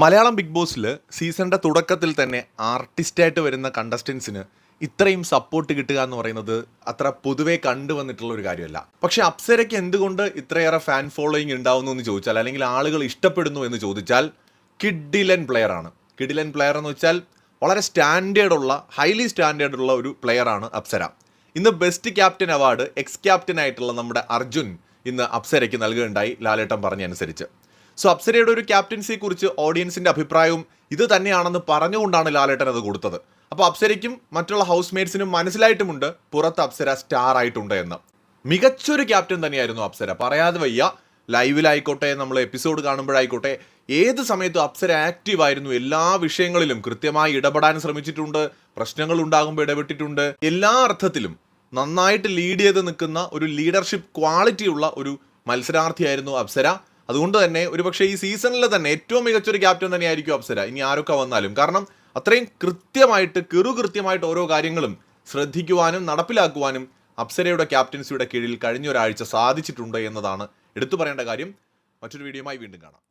Malayalam big ബോസിൽ സീസണിന്റെ തുടക്കത്തിൽ തന്നെ ആർട്ടിസ്റ്റായിട്ട് വരുന്ന കണ്ടസ്റ്റൻസിന് ഇത്രയും സപ്പോർട്ട് കിട്ടുക എന്ന് പറയുന്നത് അത്ര പൊതുവെ കണ്ടുവന്നിട്ടുള്ള ഒരു കാര്യമല്ല. പക്ഷെ അപ്സരയ്ക്ക് എന്തുകൊണ്ട് ഇത്രയേറെ ഫാൻ ഫോളോയിങ് ഉണ്ടാവുന്നു എന്ന് ചോദിച്ചാൽ അല്ലെങ്കിൽ ആളുകൾ ഇഷ്ടപ്പെടുന്നു എന്ന് ചോദിച്ചാൽ കിഡിലൻ പ്ലെയർ ആണ്. കിഡിലൻ പ്ലെയർ എന്ന് വെച്ചാൽ വളരെ സ്റ്റാൻഡേർഡ് ഉള്ള ഹൈലി സ്റ്റാൻഡേർഡ് ഉള്ള ഒരു പ്ലെയർ ആണ് അപ്സര. ഇന്ന് best captain award ex captain ആയിട്ടുള്ള നമ്മുടെ അർജുൻ ഇന്ന് അപ്സരയ്ക്ക് നൽകുകയുണ്ടായി ലാലേട്ടൻ പറഞ്ഞനുസരിച്ച്. സോ അപ്സരയുടെ ഒരു ക്യാപ്റ്റൻസിയെ കുറിച്ച് ഓഡിയൻസിന്റെ അഭിപ്രായവും ഇത് തന്നെയാണെന്ന് പറഞ്ഞുകൊണ്ടാണ് ലാലേട്ടൻ അത് കൊടുത്തത്. അപ്പോൾ അപ്സരയ്ക്കും മറ്റുള്ള ഹൗസ് മേറ്റ്സിനും മനസ്സിലായിട്ടുമുണ്ട് പുറത്ത് അപ്സര സ്റ്റാർ ആയിട്ടുണ്ട് എന്ന്. മികച്ചൊരു ക്യാപ്റ്റൻ തന്നെയായിരുന്നു അപ്സര. പറയാതെ വയ്യ ലൈവിലായിക്കോട്ടെ നമ്മൾ എപ്പിസോഡ് കാണുമ്പോഴായിക്കോട്ടെ ഏത് സമയത്തും അപ്സര ആക്റ്റീവ് ആയിരുന്നു എല്ലാ വിഷയങ്ങളിലും. കൃത്യമായി ഇടപെടാൻ ശ്രമിച്ചിട്ടുണ്ട് പ്രശ്നങ്ങൾ ഉണ്ടാകുമ്പോൾ ഇടപെട്ടിട്ടുണ്ട്. എല്ലാ അർത്ഥത്തിലും നന്നായിട്ട് ലീഡ് ചെയ്ത് നിൽക്കുന്ന ഒരു ലീഡർഷിപ്പ് ക്വാളിറ്റി ഉള്ള ഒരു മത്സരാർത്ഥിയായിരുന്നു അപ്സര. അതുകൊണ്ട് തന്നെ ഒരുപക്ഷെ ഈ സീസണിൽ തന്നെ ഏറ്റവും മികച്ചൊരു ക്യാപ്റ്റൻ തന്നെയായിരിക്കും അപ്സര. ഇനി ആരൊക്കെ വന്നാലും. കാരണം അത്രയും കൃത്യമായിട്ട് കിറു കൃത്യമായിട്ട് ഓരോ കാര്യങ്ങളും ശ്രദ്ധിക്കുവാനും നടപ്പിലാക്കുവാനും അപ്സരയുടെ ക്യാപ്റ്റൻസിയുടെ കീഴിൽ കഴിഞ്ഞ ഒരാഴ്ച സാധിച്ചിട്ടുണ്ട് എന്നതാണ് എടുത്തു പറയേണ്ട കാര്യം. മറ്റൊരു വീഡിയോയുമായി വീണ്ടും കാണാം.